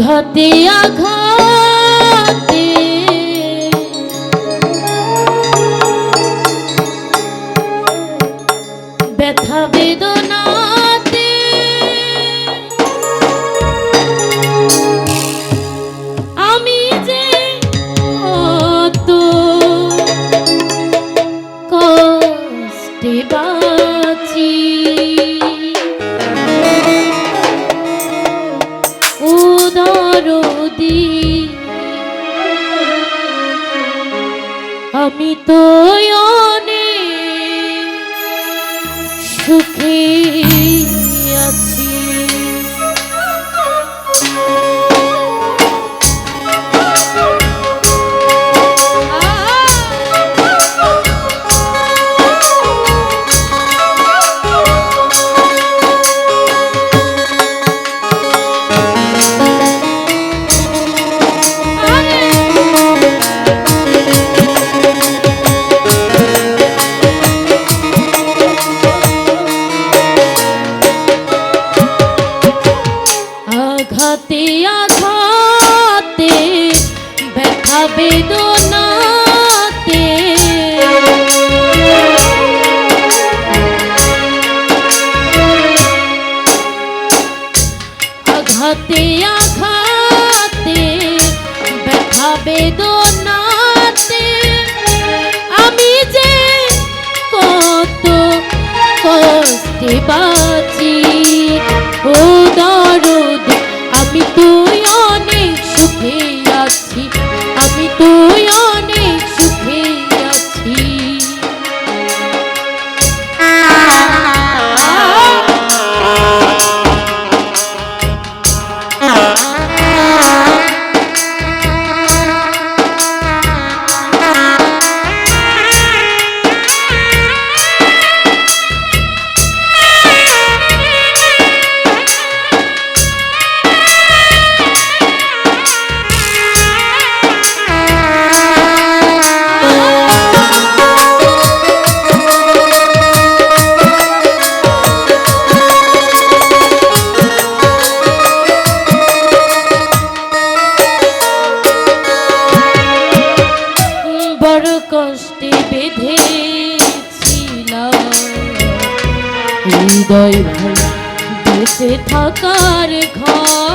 আঘাতে আঘাত বেদনাতে আমি যে কত কষ্টে পা হৃদয় ভাই বেঁচে থাকার ঘর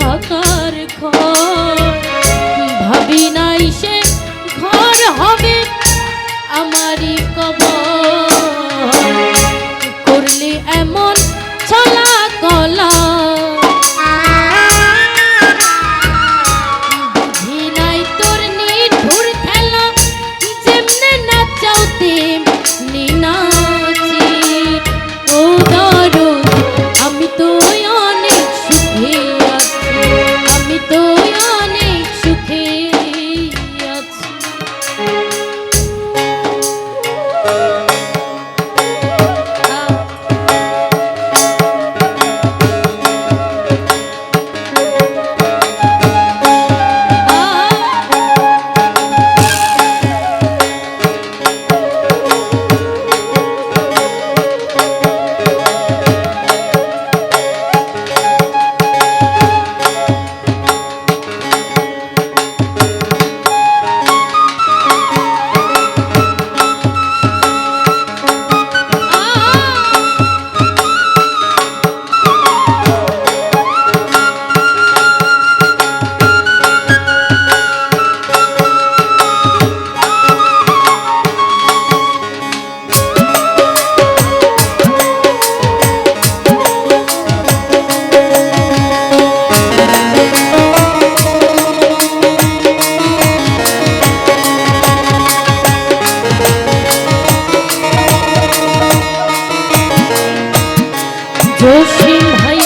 থাকার ঘর। ভাবি নাই সে ঘর হবে জসিম ভাই,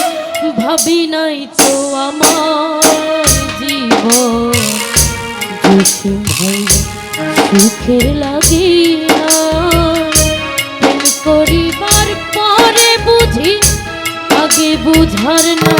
ভাবি নাই তো আমার জীবন। জসিম ভাই সুখে লাগি করিবার পরে বুঝি, আগে বুঝার না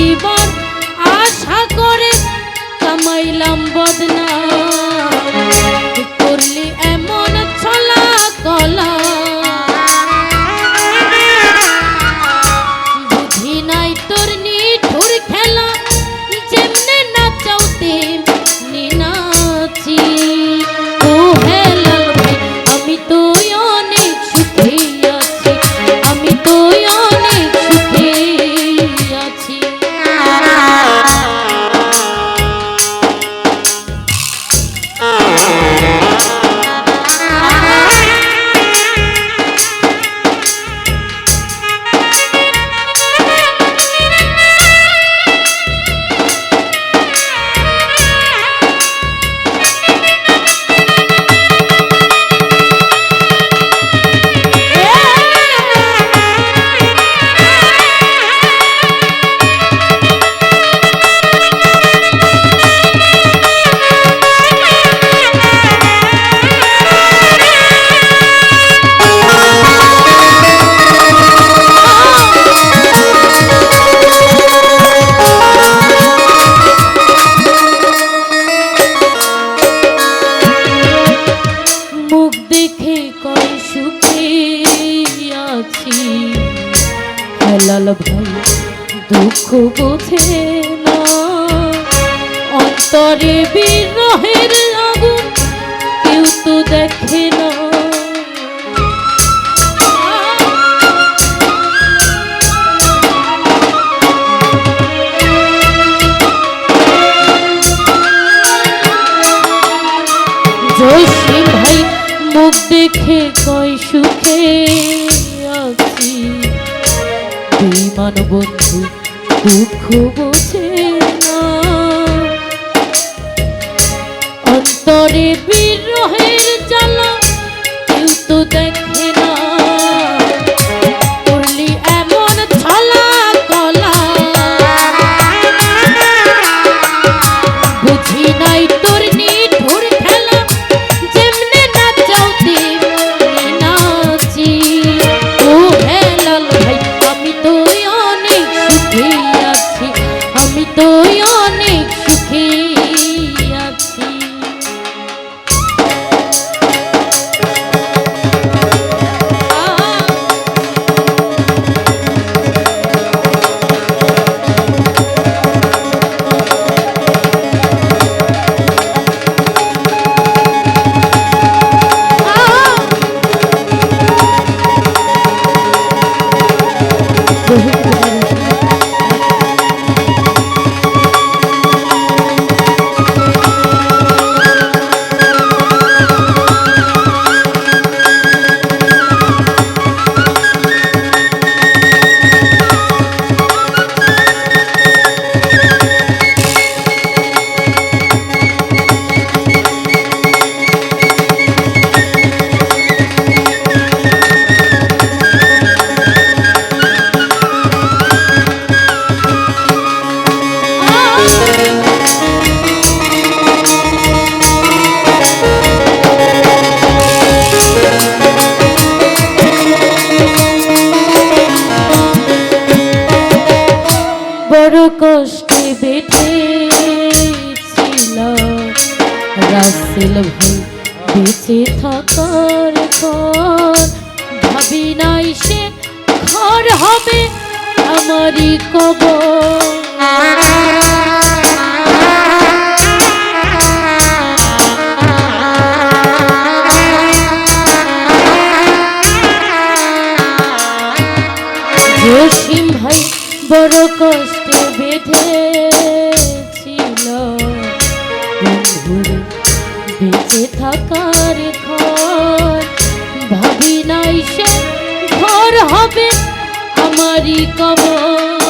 que ভাই দুঃখ বোঝে না। অন্তরে বিরহের আগুন কেউ তো দেখে না। জয় ভাই, মুখ দেখে কয় সুখে। জীবন বন্ধু দুঃখ কষ্টে বেটে ছিল। রাসেল ভাই বেঁচে থাকার পর ভাবি নাই সে ঘর হবে আমারই কবর। বড় কষ্ট পাশে থাকার ঘর। ভাবি নাই সে ঘর হবে আমারই কবর।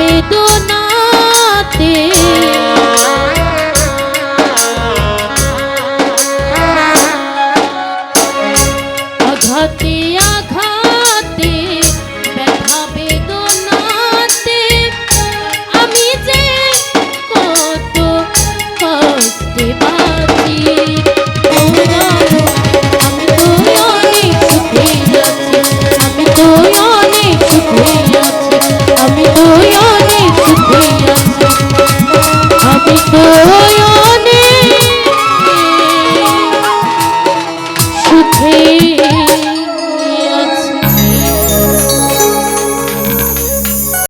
capítulo.